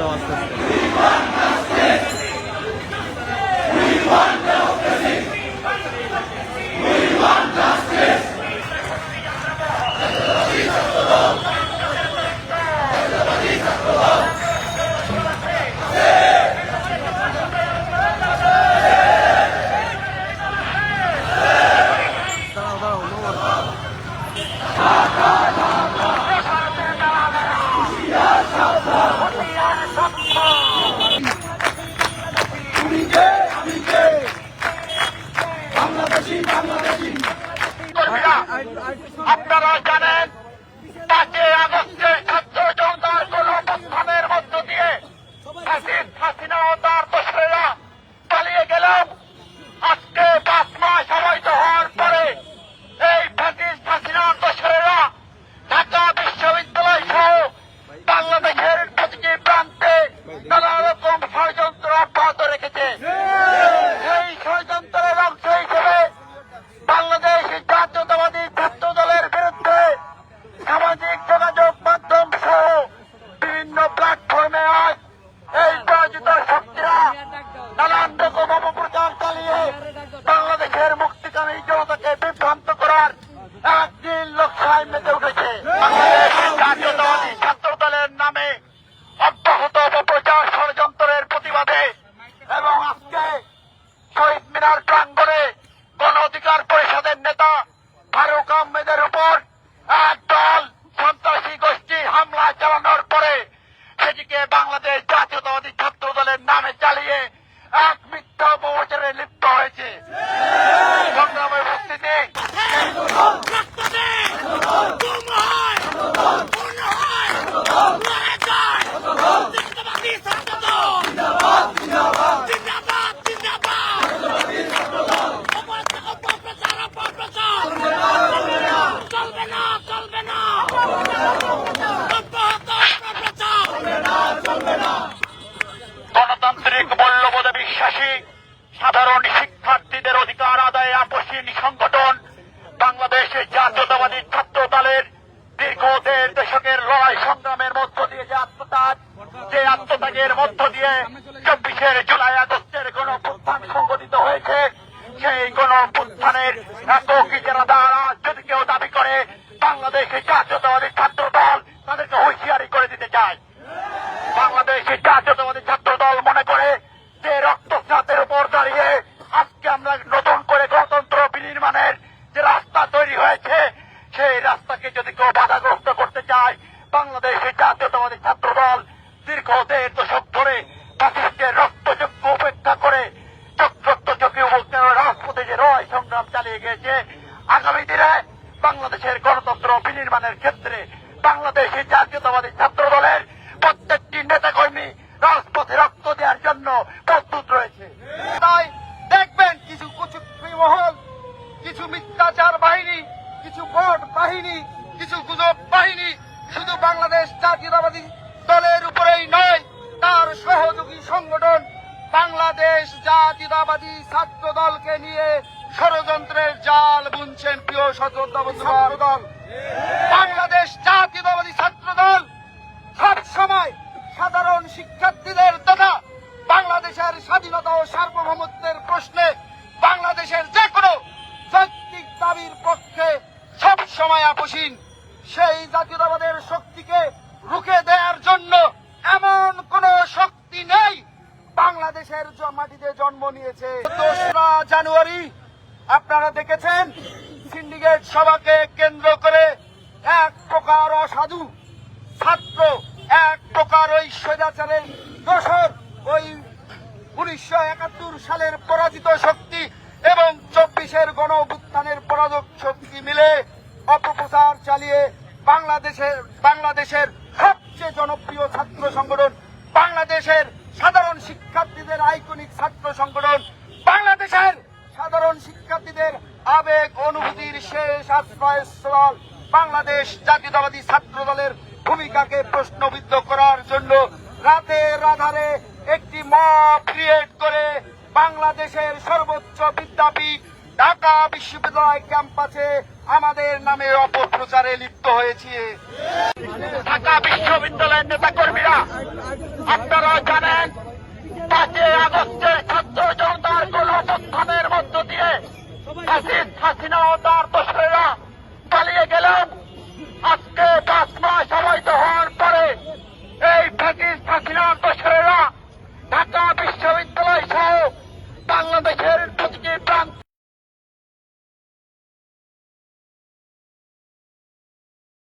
হলো আস্তে আস্তে আপনারা জানেন পাঁচই আগস্টে ছাত্র জনতার কোন অবস্থানের মধ্য দিয়ে ফ্যাসিস্ট হাসিনা ও তার দোসরেরা পালিয়ে গেলেও আজকে পাঁচ মাস অবৈধ হওয়ার পরে এই ফ্যাসিস্ট হাসিনার দোসরেরা ঢাকা বিশ্ববিদ্যালয় সহ বাংলাদেশের প্রতিটি প্রান্তে নানা রকম ষড়যন্ত্র অব্যাহত রেখেছে এই ষড়যন্ত্রের অংশ হিসেবে বাংলাদেশ জাতীয়তাবাদী ছাত্র দলের বিরুদ্ধে সামাজিক যোগাযোগ মাধ্যম সহ বিভিন্ন প্ল্যাটফর্মে আজ এই পরাজিত শক্তিরা নানান রকম অপপ্রচার চালিয়ে বাংলাদেশের মুক্তিকামী জনতাকে বিভ্রান্ত করার এক নীল লক্ষ্যায় মেতে উঠেছে বাংলাদেশ জাতীয়তাবাদী ছাত্র দলের নামে অব্যাহত অপপ্রচার ষড়যন্ত্রের প্রতিবাদে এবং আজকে শহীদ মিনার প্রাঙ্গণে গণ অধিকার পরিষদের নেতা ফারুক আহমেদের উপর এক দল সন্ত্রাসী গোষ্ঠী হামলা চালানোর পরে সেটিকে বাংলাদেশ জাতীয়তাবাদী ছাত্র দলের নামে চালিয়ে এক মিথ্যা অপপ্রচারে লিপ্ত হয়েছে সংগ্রামের উপস্থিতি চলবে না চলবে না অব্যাহত অপপ্রচার গণতান্ত্রিক মূল্যবোধে বিশ্বাসী সাধারণ শিক্ষার্থীদের অধিকার আদায়ে আপসীন সংগঠন বাংলাদেশের জাতীয়তাবাদী ছাত্র দলের দীর্ঘ দেড় দশকের লড়াই সংগ্রামের মধ্য দিয়ে যে আত্মত্যাগ, যে আত্মত্যাগের মধ্য দিয়ে চব্বিশের জুলাই আগস্টের অভ্যুত্থান সংগঠিত হয়েছে, সেই অভ্যুত্থানের একক ইজারাদারা যদি কেউ দাবি করে বাংলাদেশের জাতীয়তাবাদী ছাত্র দল তাদেরকে হুঁশিয়ারি করে দিতে চায়। বাংলাদেশের জাতীয়তাবাদী ছাত্র দল মনে করে যে উপর দাঁড়িয়ে আজকে আমরা নতুন করে গণতন্ত্র বিনির্মাণের যে রাস্তা তৈরি হয়েছে, সেই রাস্তাকে যদি কেউ বাধাগ্রস্ত করতে চায় বাংলাদেশের জাতীয়তাবাদী ছাত্র দল দীর্ঘ দেড় দশক ধরে ফ্যাসিস্টের রক্তযজ্ঞ উপেক্ষা করে রক্তযজ্ঞ রাজপথে যে রয় সংগ্রাম চালিয়ে গিয়েছে, আগামী দিনে বাংলাদেশের গণতন্ত্র বিনির্মাণের ক্ষেত্রে বাংলাদেশের বাংলাদেশ জাতীয়তাবাদী দলের উপরেই নয় তার সহযোগী সংগঠন বাংলাদেশ জাতীয়তাবাদী ছাত্র দলকে নিয়ে ষড়যন্ত্রের জাল বুনছেন প্রিয় ছাত্র দল বাংলাদেশ জাতীয়তাবাদী ছাত্র দল সব সময় সাধারণ শিক্ষার্থীদের তথা বাংলাদেশের স্বাধীনতা ও সার্বভৌমত্বের প্রশ্নে বাংলাদেশের যে কোনো যৌক্তিক দাবির পক্ষে সব সময় আপোষীন সেই জাতীয়তাবাদের শক্তিকে রুখে দেওয়ার জন্য এমন কোন শক্তি নেই। বাংলাদেশের মাটিতে জন্ম নিয়েছে। দোসরা জানুয়ারি, আপনারা দেখেছেন, সিন্ডিকেট সভাকে কেন্দ্র করে এক প্রকার অসাধু ছাত্র, এক প্রকার ওই স্বৈরাচারের দোসর, ওই উনিশশো একাত্তর সালের পরাজিত শক্তি এবং চব্বিশের গণ অভ্যুত্থানের পরাজক শক্তি মিলে অপপ্রচার চালিয়ে বাংলাদেশের বাংলাদেশের সবচেয়ে জনপ্রিয় ছাত্র সংগঠন, বাংলাদেশের সাধারণ শিক্ষার্থীদের আইকনিক ছাত্র সংগঠন, বাংলাদেশের সাধারণ শিক্ষার্থীদের আবেগ অনুভূতির শেষ আশ্রয়স্থল বাংলাদেশ জাতীয়তাবাদী ছাত্র দলের ভূমিকাকে প্রশ্নবিদ্ধ করার জন্য রাতের আধারে একটি মব ক্রিয়েট করে বাংলাদেশের সর্বোচ্চ বিদ্যাপীঠ ঢাকা বিশ্ববিদ্যালয় ক্যাম্পাসে আমাদের নামে অপপ্রচারে লিপ্ত হয়েছে। ঢাকা বিশ্ববিদ্যালয়ের নেতা কর্মীরা আপনারা জানেন, পাঁচই আগস্টের ছাত্র জনতার গণঅভ্যুত্থানের মধ্য দিয়ে হাসিন